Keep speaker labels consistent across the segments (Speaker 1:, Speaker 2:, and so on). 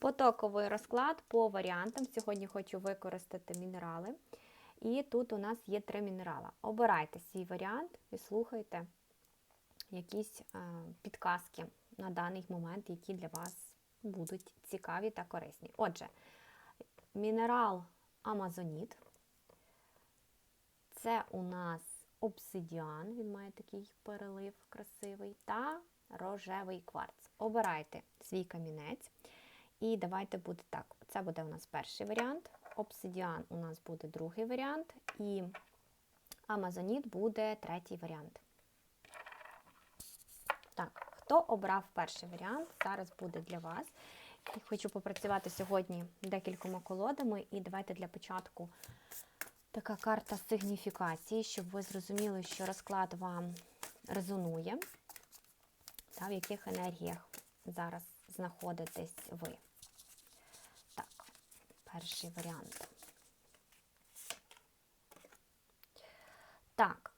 Speaker 1: Потоковий розклад по варіантам. Сьогодні хочу використати мінерали. І тут у нас є три мінерала. Обирайте свій варіант і слухайте якісь е, підказки на даний момент, які для вас будуть цікаві та корисні. Отже, мінерал Амазоніт. Це у нас обсидіан, він має такий перелив красивий, та рожевий кварц. Обирайте свій камінець. І давайте буде так. Це буде у нас перший варіант. Обсидіан у нас буде другий варіант. І Амазоніт буде третій варіант. Так, хто обрав перший варіант, зараз буде для вас. І хочу попрацювати сьогодні декількома колодами. І давайте для початку така карта сигніфікації, щоб ви зрозуміли, що розклад вам резонує, та в яких енергіях зараз знаходитесь ви. Перший варіант. Так,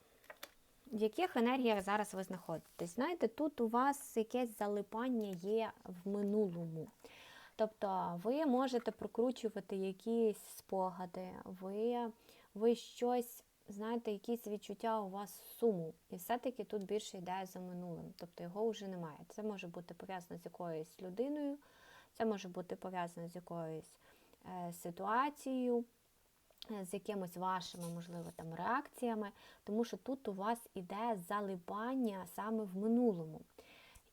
Speaker 1: в яких енергіях зараз ви знаходитесь? Знаєте, тут у вас якесь залипання є в минулому. Тобто ви можете прокручувати якісь спогади, ви, ви щось, знаєте, якісь відчуття у вас суму. І все-таки тут більше йде за минулим. Тобто його вже немає. Це може бути пов'язано з якоюсь людиною, це може бути пов'язано з якоюсь е, ситуацією, е, з якимось вашими, можливо, там реакціями, тому що тут у вас іде залипання саме в минулому.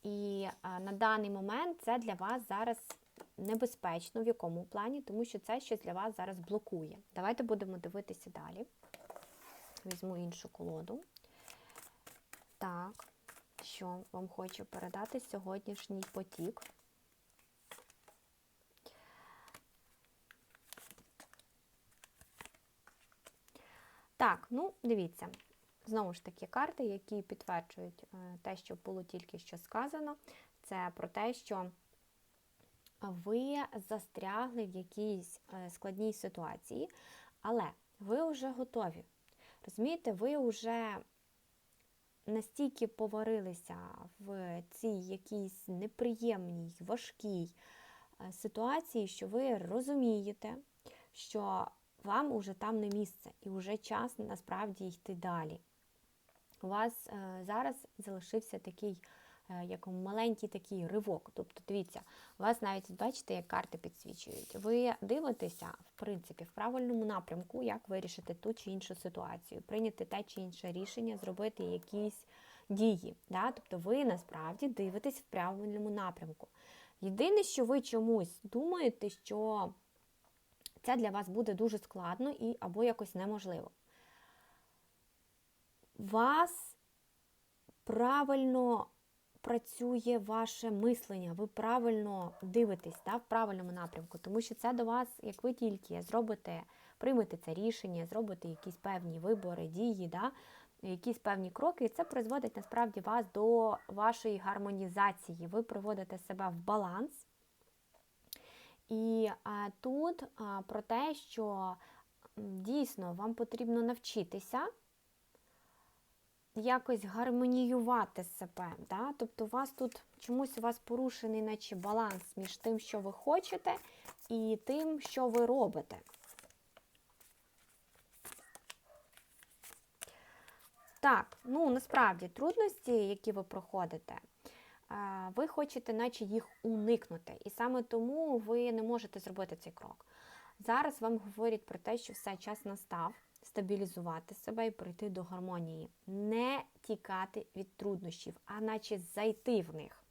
Speaker 1: І е, на даний момент це для вас зараз небезпечно, в якому плані, тому що це щось для вас зараз блокує. Давайте будемо дивитися далі. Візьму іншу колоду. Так, що вам хочу передати сьогоднішній потік. Так, ну, дивіться. Знову ж таки, карти, які підтверджують е, те, що було тільки що сказано, це про те, що ви застрягли в якійсь е, складній ситуації, але ви вже готові. Розумієте, ви вже настільки поварилися в цій якійсь неприємній, важкій е, ситуації, що ви розумієте, що вам уже там не місце, і вже час насправді йти далі. У вас е, зараз залишився такий як маленький такий ривок. Тобто, дивіться, у вас навіть бачите, як карти підсвічують. Ви дивитеся, в принципі, в правильному напрямку, як вирішити ту чи іншу ситуацію, прийняти те чи інше рішення, зробити якісь дії. Да? Тобто ви насправді дивитесь в правильному напрямку. Єдине, що ви чомусь думаєте, що це для вас буде дуже складно і або якось неможливо. Вас правильно працює ваше мислення, ви правильно дивитесь да, в правильному напрямку, тому що це до вас, як ви тільки зробите, приймете це рішення, зробите якісь певні вибори, дії, да, якісь певні кроки, і це призводить насправді вас до вашої гармонізації. Ви приводите себе в баланс. І тут про те, що дійсно вам потрібно навчитися якось гармоніювати себе. Да? Тобто у вас тут чомусь у вас порушений наче баланс між тим, що ви хочете, і тим, що ви робите. Так, ну насправді трудності, які ви проходите, ви хочете, наче їх уникнути. І саме тому ви не можете зробити цей крок. Зараз вам говорять про те, що все час настав стабілізувати себе і прийти до гармонії, не тікати від труднощів, а наче зайти в них.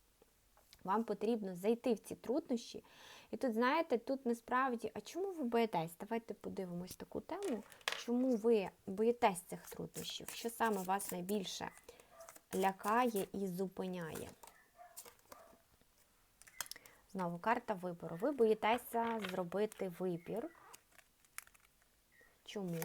Speaker 1: Вам потрібно зайти в ці труднощі. І тут, знаєте, тут насправді, а чому ви боїтесь? Давайте подивимось таку тему. Чому ви боїтесь цих труднощів? Що саме вас найбільше лякає і зупиняє? Знову карта вибору. Ви боїтеся зробити вибір. Чому?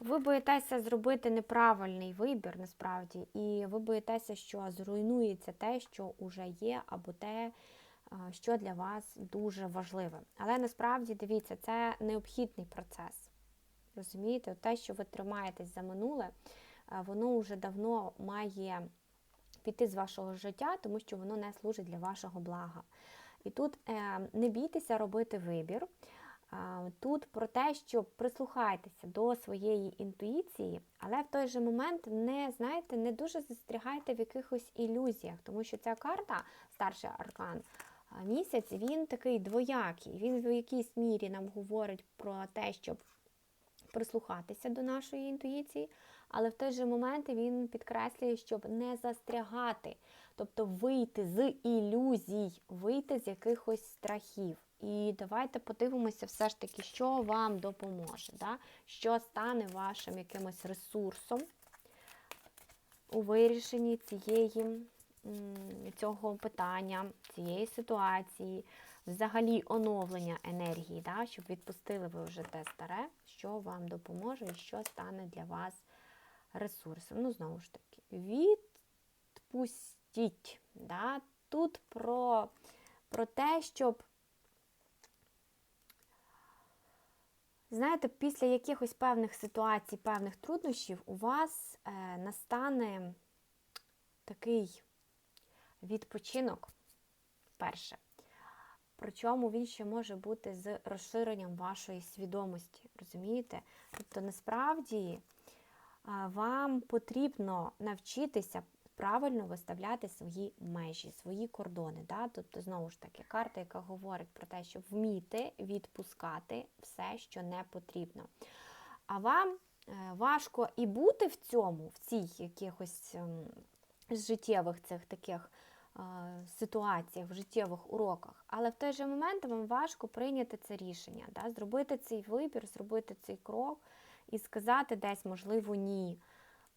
Speaker 1: Ви боїтеся зробити неправильний вибір, насправді, і ви боїтеся, що зруйнується те, що вже є, або те, що для вас дуже важливе. Але насправді, дивіться, це необхідний процес. Розумієте, те, що ви тримаєтесь за минуле, воно вже давно має піти з вашого життя, тому що воно не служить для вашого блага. І тут е, не бійтеся робити вибір. Тут про те, що прислухайтеся до своєї інтуїції, але в той же момент не знаєте, не дуже застрягайте в якихось ілюзіях, тому що ця карта, старший аркан місяць, він такий двоякий. Він в якійсь мірі нам говорить про те, щоб прислухатися до нашої інтуїції, але в той же момент він підкреслює, щоб не застрягати, тобто вийти з ілюзій, вийти з якихось страхів. І давайте подивимося, все ж таки, що вам допоможе, да? що стане вашим якимось ресурсом у вирішенні цієї, цього питання, цієї ситуації, взагалі оновлення енергії, да? щоб відпустили ви вже те старе, що вам допоможе і що стане для вас ресурсом. Ну, знову ж таки, відпустіть. Да? Тут про, про те, щоб. Знаєте, після якихось певних ситуацій, певних труднощів у вас е, настане такий відпочинок перше. Причому він ще може бути з розширенням вашої свідомості. Розумієте? Тобто, насправді вам потрібно навчитися правильно виставляти свої межі, свої кордони. Да? Тобто, знову ж таки, карта, яка говорить про те, щоб вміти відпускати все, що не потрібно. А вам е, важко і бути в цьому, в цих якихось ем, життєвих цих таких е, ситуаціях, в життєвих уроках. Але в той же момент вам важко прийняти це рішення, да? зробити цей вибір, зробити цей крок і сказати десь, можливо, ні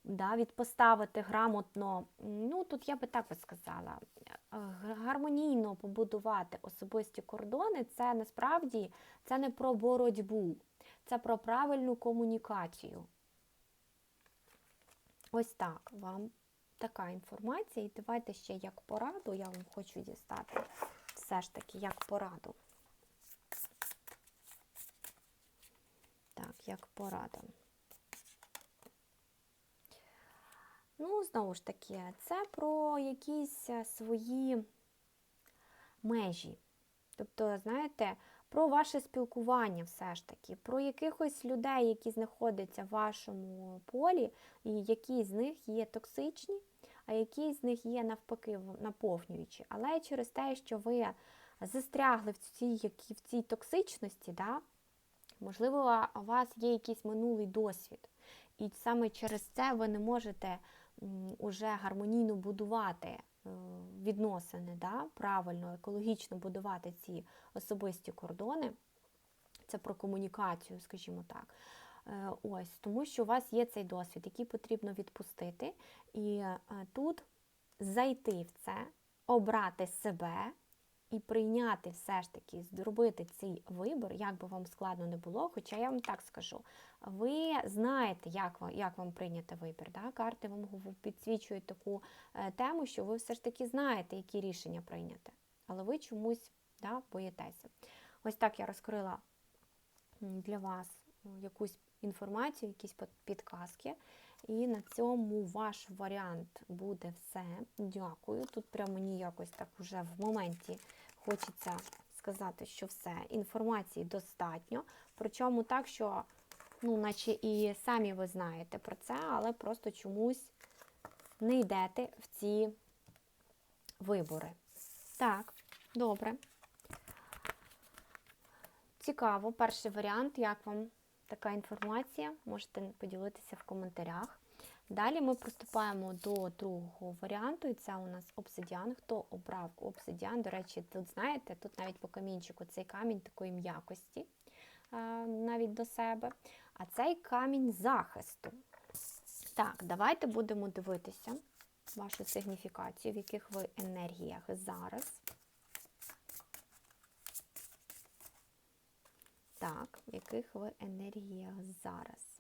Speaker 1: да, відпоставити грамотно, ну тут я би так би сказала, е, гармонійно побудувати особисті кордони, це насправді це не про боротьбу, це про правильну комунікацію. Ось так вам така інформація. І давайте ще як пораду, я вам хочу дістати все ж таки як пораду. Так, як порада. Ну, знову ж таки, це про якісь е, свої межі. Тобто, знаєте, про ваше спілкування все ж таки, про якихось людей, які знаходяться в вашому полі, і які з них є токсичні, а які з них є навпаки наповнюючі. Але через те, що ви застрягли в цій в цій токсичності, да, можливо, у вас є якийсь минулий досвід. І саме через це ви не можете уже гармонійно будувати е, відносини, да, правильно, екологічно будувати ці особисті кордони. Це про комунікацію, скажімо так. Е, ось, Тому що у вас є цей досвід, який потрібно відпустити. І е, тут зайти в це, обрати себе і прийняти все ж таки, зробити цей вибір, як би вам складно не було. Хоча я вам так скажу, ви знаєте, як вам як вам прийняти вибір. Да? Карти вам підсвічують таку е, тему, що ви все ж таки знаєте, які рішення прийняти. Але ви чомусь да, боїтеся. Ось так я розкрила для вас якусь інформацію, якісь підказки. І на цьому ваш варіант буде все. Дякую. Тут прямо мені якось так вже в моменті хочеться сказати, що все, інформації достатньо. Причому так, що, ну, наче і самі ви знаєте про це, але просто чомусь не йдете в ці вибори. Так, добре. Цікаво, перший варіант, як вам така інформація, можете поділитися в коментарях. Далі ми приступаємо до другого варіанту, і це у нас обсидіан. Хто обрав обсидіан? До речі, тут знаєте, тут навіть по камінчику цей камінь такої м'якості навіть до себе. А цей камінь захисту. Так, давайте будемо дивитися вашу сигніфікацію, в яких ви енергіях зараз. Так, в яких ви енергіях зараз.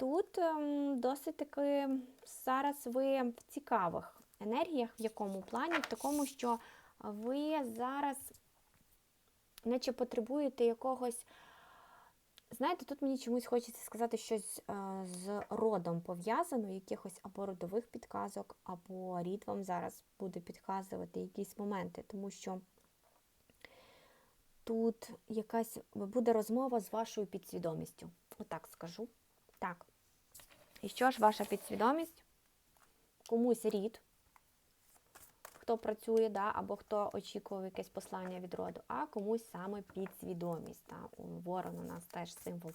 Speaker 1: Тут ем, досить таки зараз ви в цікавих енергіях, в якому плані? В такому, що ви зараз наче потребуєте якогось знаєте, тут мені чомусь хочеться сказати щось е, з родом пов'язано, якихось або родових підказок, або рід вам зараз буде підказувати якісь моменти, тому що тут якась буде розмова з вашою підсвідомістю. Отак скажу. Так. І що ж ваша підсвідомість? Комусь рід, хто працює, да, або хто очікував якесь послання від роду, а комусь саме підсвідомість. Да. Ворон у нас теж символ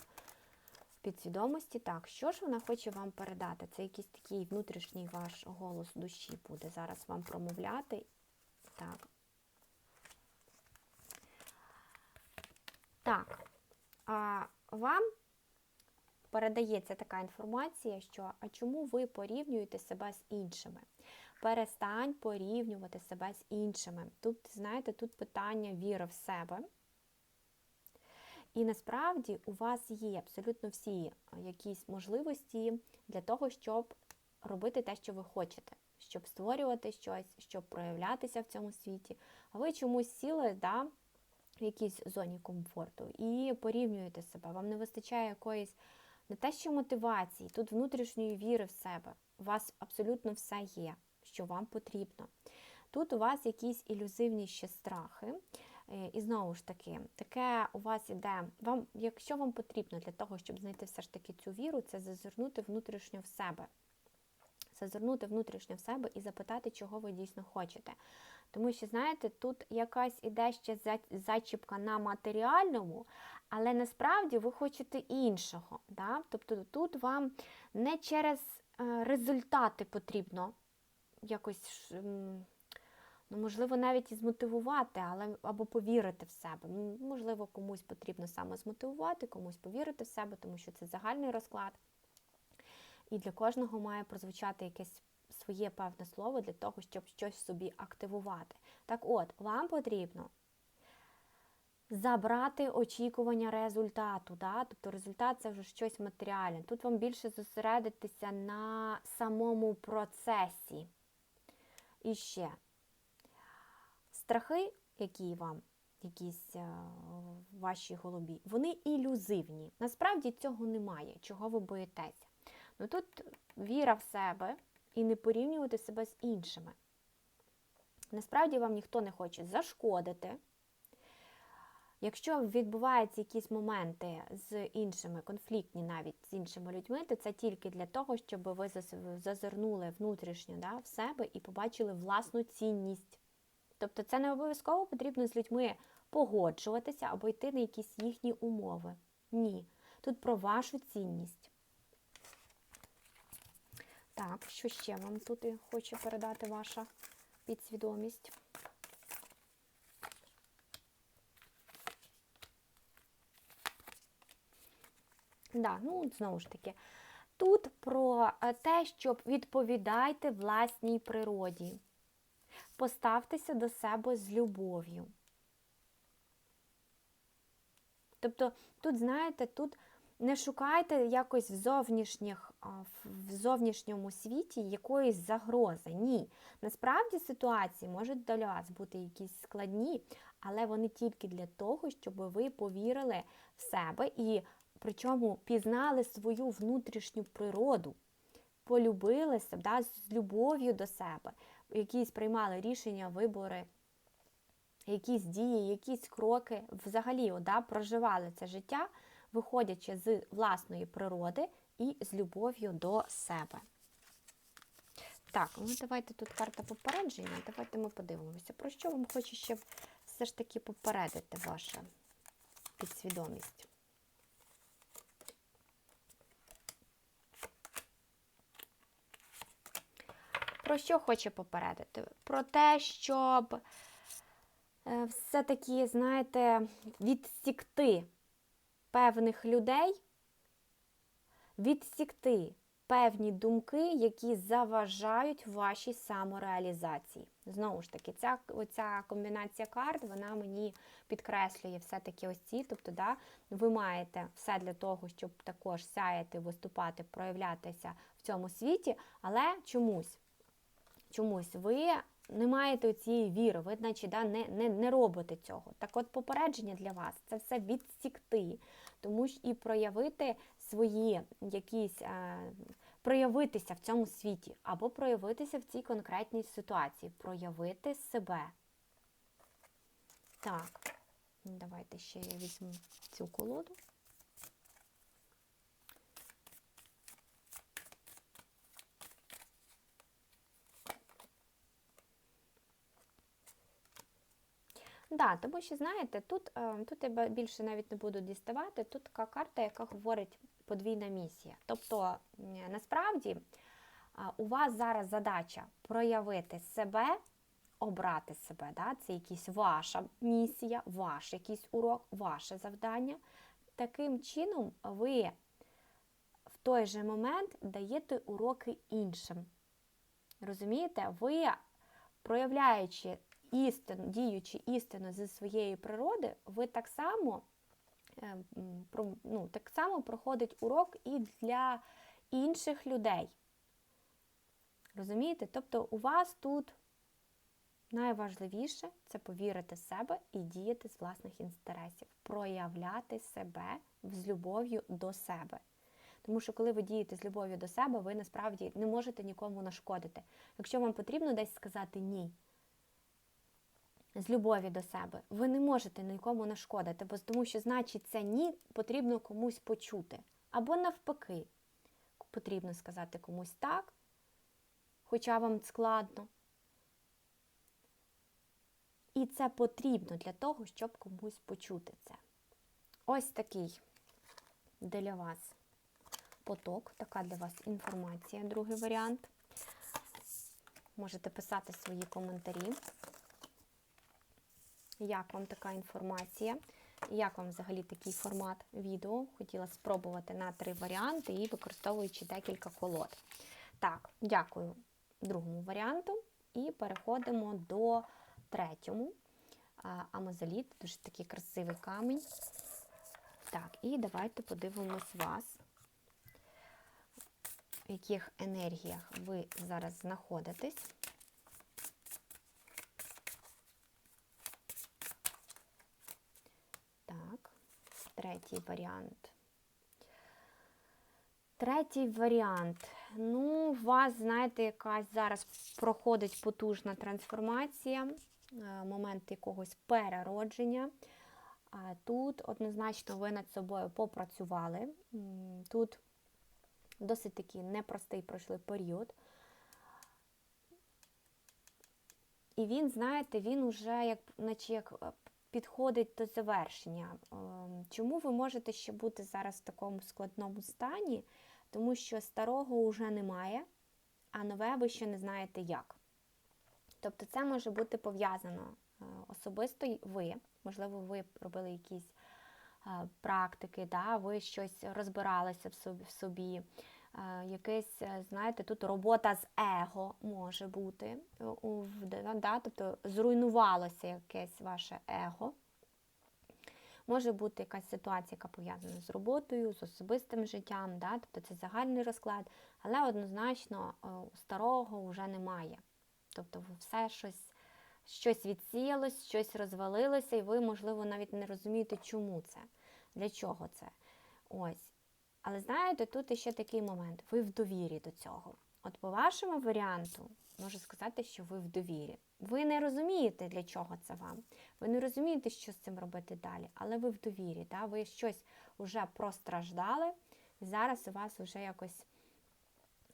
Speaker 1: підсвідомості. Так, що ж вона хоче вам передати? Це якийсь такий внутрішній ваш голос душі буде зараз вам промовляти. Так. Так, а вам передається така інформація, що а чому ви порівнюєте себе з іншими? Перестань порівнювати себе з іншими. Тут, знаєте, тут питання віри в себе. І насправді у вас є абсолютно всі якісь можливості для того, щоб робити те, що ви хочете, щоб створювати щось, щоб проявлятися в цьому світі. А ви чомусь сіли да, в якійсь зоні комфорту і порівнюєте себе. Вам не вистачає якоїсь не те, що мотивації, тут внутрішньої віри в себе. У вас абсолютно все є, що вам потрібно. Тут у вас якісь ілюзивні ще страхи. І знову ж таки, таке у вас іде, вам, якщо вам потрібно для того, щоб знайти все ж таки цю віру, це зазирнути внутрішньо в себе. Зазирнути внутрішньо в себе і запитати, чого ви дійсно хочете. Тому що, знаєте, тут якась іде ще зачіпка на матеріальному, але насправді ви хочете іншого. Да? Тобто тут вам не через результати потрібно якось, ну, можливо, навіть і змотивувати, але або повірити в себе. Можливо, комусь потрібно саме змотивувати, комусь повірити в себе, тому що це загальний розклад. І для кожного має прозвучати якесь своє певне слово для того, щоб щось собі активувати. Так от, вам потрібно забрати очікування результату. Да? Тобто результат це вже щось матеріальне. Тут вам більше зосередитися на самому процесі. І ще страхи, які вам, якісь е, в вашій голові, вони ілюзивні. Насправді цього немає, чого ви боїтеся. Ну тут віра в себе і не порівнювати себе з іншими. Насправді вам ніхто не хоче зашкодити. Якщо відбуваються якісь моменти з іншими, конфліктні навіть з іншими людьми, то це тільки для того, щоб ви зазирнули внутрішньо да, в себе і побачили власну цінність. Тобто це не обов'язково потрібно з людьми погоджуватися або йти на якісь їхні умови. Ні. Тут про вашу цінність. Так, що ще вам тут хоче передати ваша підсвідомість? Да, ну, знову ж таки, тут про е, те, щоб відповідайте власній природі. Поставтеся до себе з любов'ю. Тобто, тут, знаєте, тут не шукайте якось в зовнішніх, в зовнішньому світі якоїсь загрози. Ні. Насправді ситуації можуть для вас бути якісь складні, але вони тільки для того, щоб ви повірили в себе і причому пізнали свою внутрішню природу, полюбили себе да, з любов'ю до себе, якісь приймали рішення, вибори, якісь дії, якісь кроки, взагалі да, проживали це життя, виходячи з власної природи і з любов'ю до себе. Так, ну давайте тут карта попередження. Давайте ми подивимося, про що вам хоче ще все ж таки попередити ваша підсвідомість. Про що хоче попередити? Про те, щоб е, все-таки, знаєте, відсікти певних людей, відсікти певні думки, які заважають вашій самореалізації. Знову ж таки, ця оця комбінація карт, вона мені підкреслює все-таки ось ці. Тобто, да, ви маєте все для того, щоб також сяяти, виступати, проявлятися в цьому світі, але чомусь чомусь ви не маєте цієї віри, ви, значить, да, не, не, не робите цього. Так от попередження для вас це все відсікти, тому що і проявити свої якісь. Е, проявитися в цьому світі, або проявитися в цій конкретній ситуації, проявити себе. Так, давайте ще я візьму цю колоду. Да, тому що, знаєте, тут е, тут я більше навіть не буду діставати, тут така карта, яка говорить подвійна місія. Тобто, насправді, у вас зараз задача проявити себе, обрати себе. Да? Це якась ваша місія, ваш якийсь урок, ваше завдання. Таким чином, ви в той же момент даєте уроки іншим. Розумієте, ви, проявляючи істину, діючи істину зі своєї природи, ви так само ну, так само проходить урок і для інших людей. Розумієте? Тобто у вас тут найважливіше це повірити в себе і діяти з власних інтересів, проявляти себе з любов'ю до себе. Тому що, коли ви дієте з любов'ю до себе, ви насправді не можете нікому нашкодити. Якщо вам потрібно десь сказати ні, з любові до себе, ви не можете нікому нашкодити, бо тому що, значить, це ні потрібно комусь почути. Або навпаки, потрібно сказати комусь так, хоча вам складно. І це потрібно для того, щоб комусь почути це. Ось такий для вас поток, така для вас інформація, другий варіант. Можете писати свої коментарі. Як вам така інформація? Як вам взагалі такий формат відео? Хотіла спробувати на три варіанти і використовуючи декілька колод. Так, дякую другому варіанту. І переходимо до третьому. Амазоліт, дуже такий красивий камінь. Так, і давайте подивимось вас, в яких енергіях ви зараз знаходитесь. Третій варіант. Третій варіант. Ну, у вас, знаєте, якась зараз проходить потужна трансформація, е, момент якогось переродження. Тут однозначно ви над собою попрацювали. Тут досить такий непростий пройшли період. І він, знаєте, він уже як, наче як е, підходить до завершення. Ем, чому ви можете ще бути зараз в такому складному стані? Тому що старого вже немає, а нове ви ще не знаєте як. Тобто це може бути пов'язано е, особисто ви, можливо, ви робили якісь е, практики, да, ви щось розбиралися в собі. Е, якесь, знаєте, тут робота з его може бути, да, тобто зруйнувалося якесь ваше его. Може бути якась ситуація, яка пов'язана з роботою, з особистим життям, да, тобто це загальний розклад, але однозначно е, старого вже немає. Тобто все щось щось відсіялось, щось розвалилося, і ви, можливо, навіть не розумієте, чому це, для чого це. Ось. Але знаєте, тут ще такий момент. Ви в довірі до цього. От по вашому варіанту, можу сказати, що ви в довірі. Ви не розумієте, для чого це вам. Ви не розумієте, що з цим робити далі, але ви в довірі. Да? Ви щось вже простраждали, і зараз у вас вже якось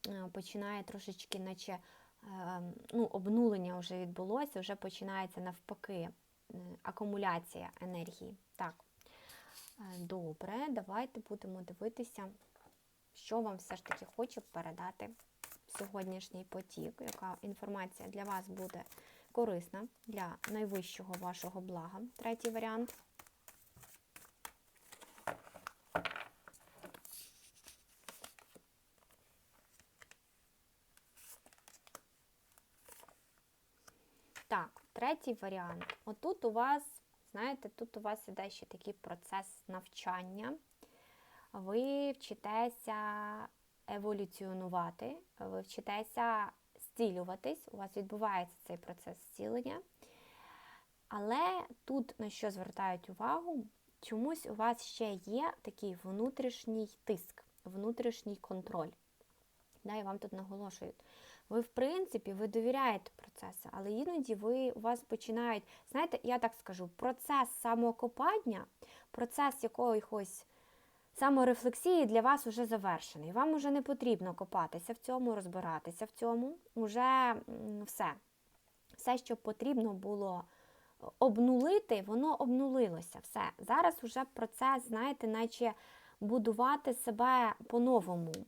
Speaker 1: е, починає трошечки, наче ем, ну, обнулення вже відбулося, вже починається навпаки акумуляція енергії. Так. Е, добре, давайте будемо дивитися, що вам все ж таки хочу передати сьогоднішній потік, яка інформація для вас буде корисна для найвищого вашого блага. Третій варіант. Так, третій варіант. Отут у вас, знаєте, тут у вас іде ще такий процес навчання. Ви вчитеся еволюціонувати, ви вчитеся зцілюватись, у вас відбувається цей процес зцілення. Але тут на що звертають увагу, чомусь у вас ще є такий внутрішній тиск, внутрішній контроль. Да, і вам тут наголошують. Ви, в принципі, ви довіряєте процесу, але іноді ви у вас починають, знаєте, я так скажу, процес самокопання, процес якогось саморефлексії для вас вже завершений. Вам вже не потрібно копатися в цьому, розбиратися в цьому. Уже все. Все, що потрібно було обнулити, воно обнулилося. Все. Зараз вже процес, знаєте, наче будувати себе по-новому, е,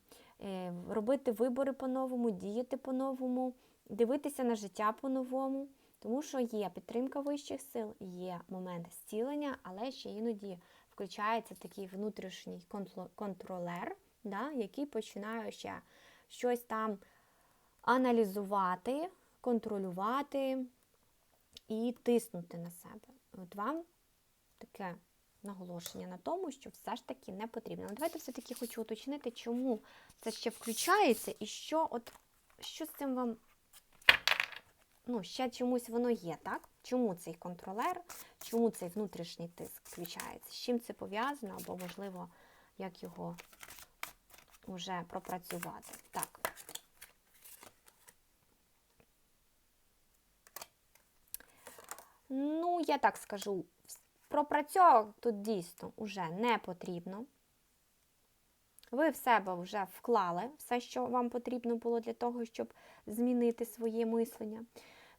Speaker 1: робити вибори по-новому, діяти по-новому, дивитися на життя по-новому. Тому що є підтримка вищих сил, є момент зцілення, але ще іноді включається такий внутрішній контролер, да, який починає ще щось там аналізувати, контролювати і тиснути на себе. От вам таке наголошення на тому, що все ж таки не потрібно. Ну, Давайте все-таки хочу уточнити, чому це ще включається і що от, що з цим вам. Ну, ще чомусь воно є, так? Чому цей контролер, чому цей внутрішній тиск включається? З чим це пов'язано, або, можливо, як його вже пропрацювати. Так. Ну, я так скажу, пропрацьовок тут дійсно вже не потрібно. Ви в себе вже вклали все, що вам потрібно було для того, щоб змінити своє мислення.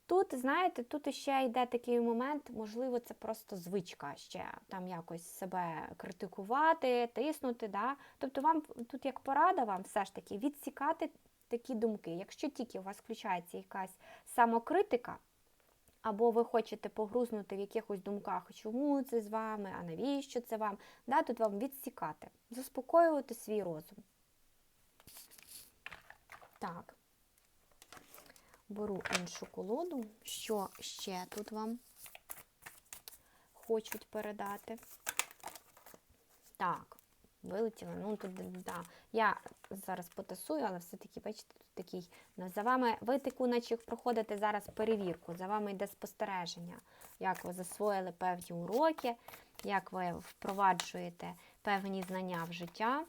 Speaker 1: Тут, знаєте, тут ще йде такий момент, можливо, це просто звичка ще там якось себе критикувати, тиснути. Да? Тобто, вам тут як порада вам все ж таки відсікати такі думки. Якщо тільки у вас включається якась самокритика, або ви хочете погрузнути в якихось думках, чому це з вами, а навіщо це вам, да? тут вам відсікати, заспокоювати свій розум. Так беру іншу колоду, що ще тут вам хочуть передати. Так, вилетіли. Ну, тут, да. Я зараз потасую, але все-таки, бачите, такий. За вами ви таку, наче проходите зараз перевірку, за вами йде спостереження, як ви засвоїли певні уроки, як ви впроваджуєте певні знання в життя.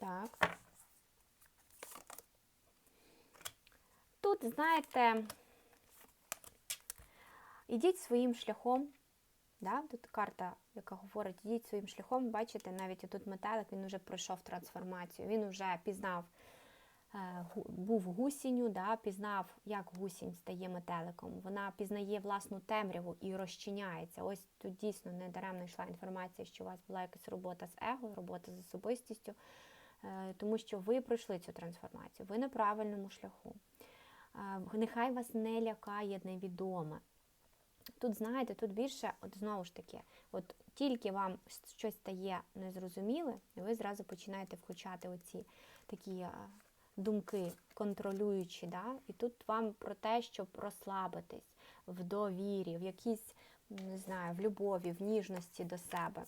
Speaker 1: Так. тут, знаєте, ідіть своїм шляхом. Да? Тут карта, яка говорить, ідіть своїм шляхом, бачите, навіть тут метелик, він вже пройшов трансформацію, він вже пізнав, е, був гусінню, да? пізнав, як гусінь стає метеликом. Вона пізнає власну темряву і розчиняється. Ось тут дійсно недаремно йшла інформація, що у вас була якась робота з его, робота з особистістю, е, тому що ви пройшли цю трансформацію, ви на правильному шляху нехай вас не лякає невідоме. Тут, знаєте, тут більше, от знову ж таки, от тільки вам щось стає незрозуміле, і ви зразу починаєте включати оці такі думки, контролюючі. Да? І тут вам про те, щоб розслабитись в довірі, в якійсь, не знаю, в любові, в ніжності до себе.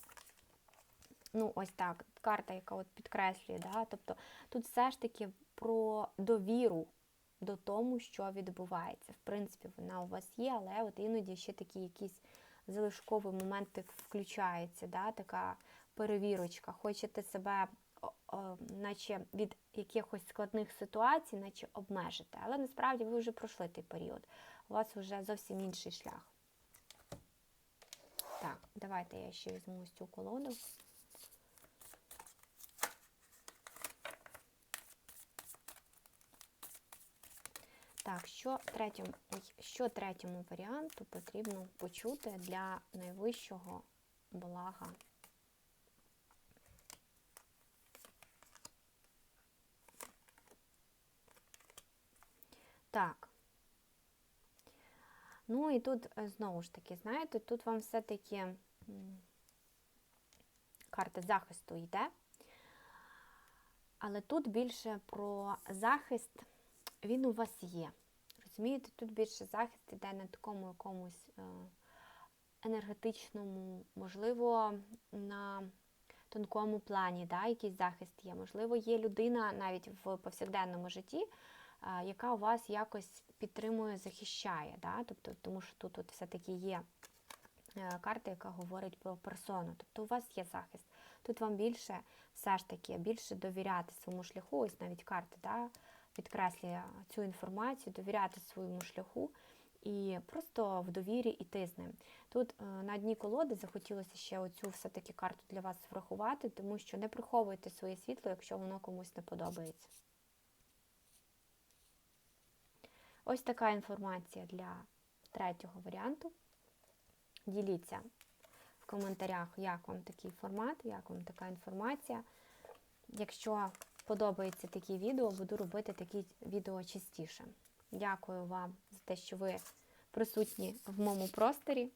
Speaker 1: Ну, ось так, карта, яка от підкреслює, да? тобто тут все ж таки про довіру до тому, що відбувається. В принципі, вона у вас є, але от іноді ще такі якісь залишковий момент включається, да, така перевірочка. Хочете себе, наче від якихось складних ситуацій, наче обмежити. Але насправді ви вже пройшли той період. У вас вже зовсім інший шлях. Так, давайте я ще візьму ось цю колоду. Так, що третьому, що третьому варіанту потрібно почути для найвищого блага? Так. Ну і тут, е, знову ж таки, знаєте, тут вам все-таки карта захисту йде, але тут більше про захист він у вас є. Розумієте, тут більше захист іде на такому якомусь е, енергетичному, можливо, на тонкому плані, да, якийсь захист є. Можливо, є людина навіть в повсякденному житті, яка у вас якось підтримує, захищає. Да? Тобто, тому що тут от все-таки є е, карта, яка говорить про персону. Тобто у вас є захист. Тут вам більше все ж таки більше довіряти своєму шляху, ось навіть карта да, підкреслює цю інформацію, довіряти своєму шляху і просто в довірі йти з ним. Тут е, на дні колоди захотілося ще оцю все-таки карту для вас врахувати, тому що не приховуйте своє світло, якщо воно комусь не подобається. Ось така інформація для третього варіанту. Діліться в коментарях, як вам такий формат, як вам така інформація. Якщо подобається такі відео, буду робити такі відео частіше. Дякую вам за те, що ви присутні в моєму просторі.